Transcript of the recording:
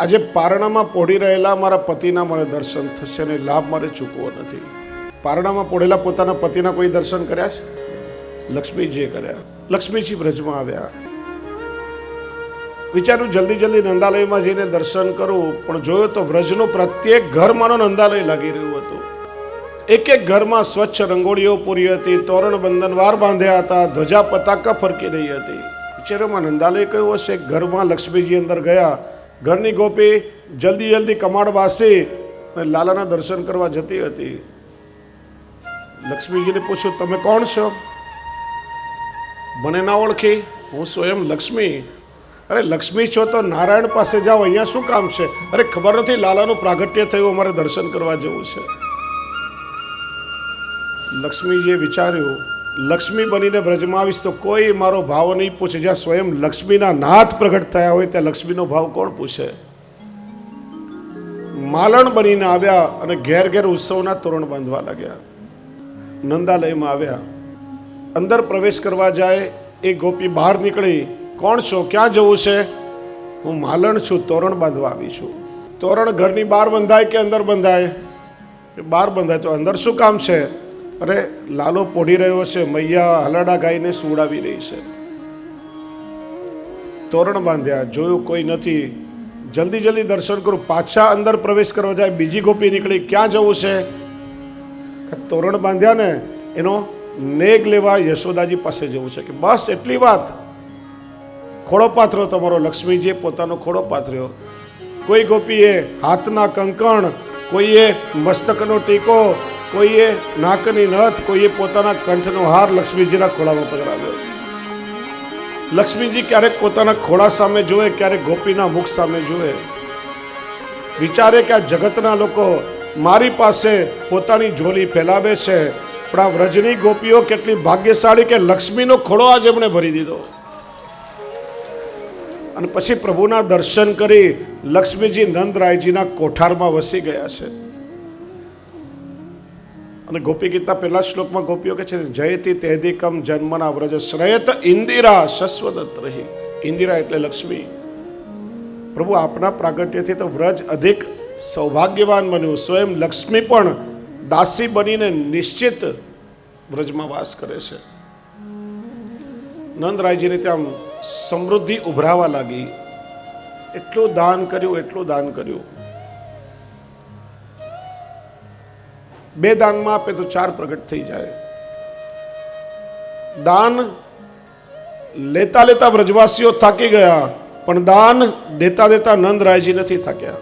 આજે પારણામાં પોઢી રહેલા મારા પતિના મને દર્શન થશે અને લાભ મારે ચૂકવો નથી. પારણામાં પોઢેલા પોતાના પતિના કોઈ દર્શન કર્યા છે? લક્ષ્મીજીએ કર્યા. લક્ષ્મીજી વ્રજમાં આવ્યા. વિચાર્યું જલ્દી જલ્દી નંદાલયમાં જઈને દર્શન કરું, પણ જોયું તો વ્રજનો પ્રત્યેક ઘરમાંનો નંદાલય લાગી રહ્યું હતું. એક એક ઘરમાં સ્વચ્છ રંગોળીઓ પૂરી હતી, તોરણ બંધન વાર બાંધ્યા હતા, ધ્વજા પતાકા ફરકી રહી હતી. વિચારોમાં નંદાલય કયું હશે? ઘરમાં લક્ષ્મીજી અંદર ગયા ઘરની ગોપી જલ્દી જલ્દી કમાડ વાસી અને લાલાના દર્શન કરવા જતી હતી. લક્ષ્મીજીને પૂછ્યું, તમે કોણ છો? મને ના ઓળખી. હું સ્વયં લક્ષ્મી. અરે, લક્ષ્મી છો તો નારાયણ પાસે જાઓ. અહીંયા શું કામ છે? અરે, ખબર નથી લાલાનું પ્રાગટ્ય થયું, અમારે દર્શન કરવા જવું છે. લક્ષ્મીજીએ વિચાર્યું લક્ષ્મી બનીને વ્રજમાં આવીશ તો કોઈ મારો ભાવ નહીં પૂછે. જ્યાં સ્વયં લક્ષ્મીના નાથ પ્રગટ થયા હોય ત્યાં લક્ષ્મીનો ભાવ કોણ પૂછે? માલણ બનીને આવ્યા અને ઘેર ઘેર ઉત્સવના તોરણ બાંધવા લાગ્યા. નંદાલયમાં આવ્યા. અંદર પ્રવેશ કરવા જાય, એ ગોપી બહાર નીકળી, કોણ છો? ક્યાં જવું છે? હું માલણ છું, તોરણ બાંધવા આવી છું. તોરણ ઘરની બહાર બંધાય કે અંદર બંધાય? બહાર બંધાય તો અંદર શું કામ છે? અરે, લાલો પોઢી રહ્યો છે, મૈયા હલાડા ગાઈને સુવડાવી રહી છે. તોરણ બાંધ્યા, જોયું કોઈ નથી. જલ્દી જલ્દી દર્શન કરું, પાછા અંદર પ્રવેશ કરવા જાય, બીજી ગોપી નીકળી, ક્યાં જવું છે? તોરણ બાંધ્યા ને, એનો નેગ લેવા યશોદાજી પાસે જવું છે. કે બસ એટલી વાત. ખોળો પાથરો તમારો, લક્ષ્મીજીએ પોતાનો ખોળો પાથર્યો. કોઈ ગોપીએ હાથના કંકણ, કોઈએ મસ્તકનો ટીકો કોઈએ નાકની નથ, કોઈએ પોતાના કંઠનો હાર લક્ષ્મીજીના ખોળામાં પધરાવ્યો લક્ષ્મીજી ક્યારેક પોતાના ખોળા સામે જોવે ક્યારેક ગોપીના મુખ સામે જોવે વિચારે કે આ જગતના લોકો મારી પાસે પોતાની ઝોલી ફેલાવે છે, પણ આ વ્રજની ગોપીઓ કેટલી ભાગ્યશાળી કે લક્ષ્મીનો ખોળો આજે એમણે ભરી દીધો. અને પછી પ્રભુના દર્શન કરી લક્ષ્મીજી નંદરાયજીના કોઠારમાં વસી ગયા છે. અને ગોપી ગીતા પહેલા શ્લોકમાં ગોપીઓ કે છે, જયતિ તેદિકમ જન્મના વ્રજ શ્રયત ઇન્દિરા શસ્વદત્ત રહી. ઇન્દિરા એટલે લક્ષ્મી. પ્રભુ, આપના પ્રાગટ્યથી તો વ્રજ અધિક સૌભાગ્યવાન બન્યું. સ્વયં લક્ષ્મી પણ દાસી બનીને નિશ્ચિત વ્રજમાં વાસ કરે છે. નંદરાયજીને ત્યાં સમૃદ્ધિ ઉભરાવા લાગી. એટલું દાન કર્યું, એટલું દાન કર્યું. બે દાનમાં આપે તો ચાર પ્રગટ થઈ જાય. દાન લેતા લેતા વ્રજવાસીઓ થાકી ગયા, પણ દાન દેતા દેતા નંદરાયજી નથી થાક્યા.